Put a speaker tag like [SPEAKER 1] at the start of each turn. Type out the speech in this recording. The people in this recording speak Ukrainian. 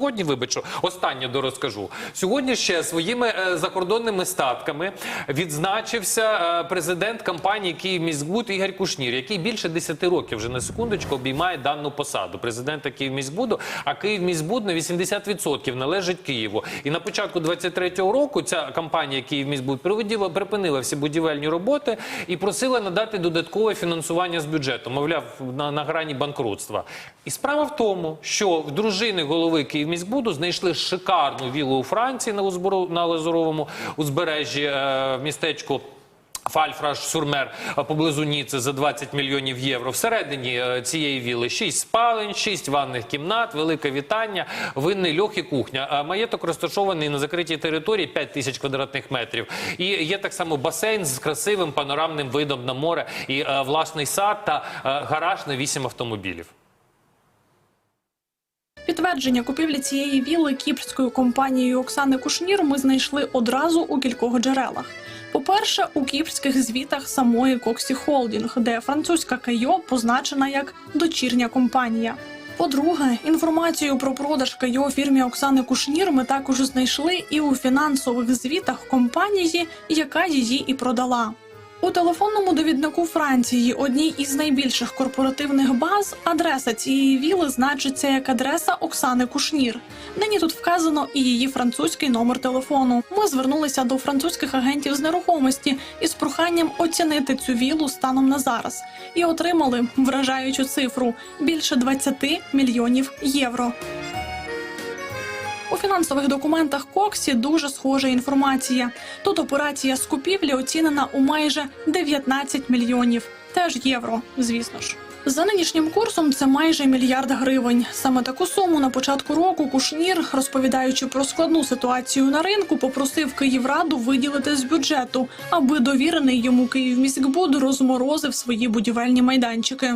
[SPEAKER 1] Сьогодні, вибачу, останнє дорозкажу. Сьогодні ще своїми е, закордонними статками відзначився е, президент компанії «Київміськбуд» Ігор Кушнір, який більше 10 років вже на секундочку обіймає дану посаду президента «Київміськбуду», а «Київміськбуд» на 80% належить Києву. І на початку 23-го року ця компанія «Київміськбуд» приводила- припинила всі будівельні роботи і просила надати додаткове фінансування з бюджету, мовляв, на, на грані банкрутства. І справа в тому, що в дружини голови Київміськбуду знайшли шикарну вілу у Франції на, узборо- на Лазуровому узбережжі е, в містечку. Фальфраш Сурмер е, поблизу Ніци за 20 мільйонів євро. Всередині е, цієї віли 6 спалень, 6 ванних кімнат, велике вітання, винний льох і кухня. Маєток розташований на закритій території 5 тисяч квадратних метрів. І є так само басейн з красивим панорамним видом на море і власний сад та гараж на 8 автомобілів.
[SPEAKER 2] Підтвердження купівлі цієї вілли кіпрською компанією Оксани Кушнір ми знайшли одразу у кількох джерелах. По-перше, у кіпрських звітах самої Коксі Холдінг, де французька Кайо позначена як дочірня компанія. По-друге, інформацію про продаж Кайо фірмі Оксани Кушнір ми також знайшли і у фінансових звітах компанії, яка її і продала. У телефонному довіднику Франції, одній із найбільших корпоративних баз, адреса цієї віли значиться як адреса Оксани Кушнір. Нині тут вказано і її французький номер телефону. Ми звернулися до французьких агентів з нерухомості із проханням оцінити цю вілу станом на зараз і отримали вражаючу цифру більше 20 мільйонів євро. У фінансових документах Коксі дуже схожа інформація. Тут операція з купівлі оцінена у майже 19 мільйонів, теж євро, звісно ж. За нинішнім курсом це майже мільярд гривень. Саме таку суму на початку року Кушнір, розповідаючи про складну ситуацію на ринку, попросив Київраду виділити з бюджету, аби довірений йому Київміськбуд розморозив свої будівельні майданчики.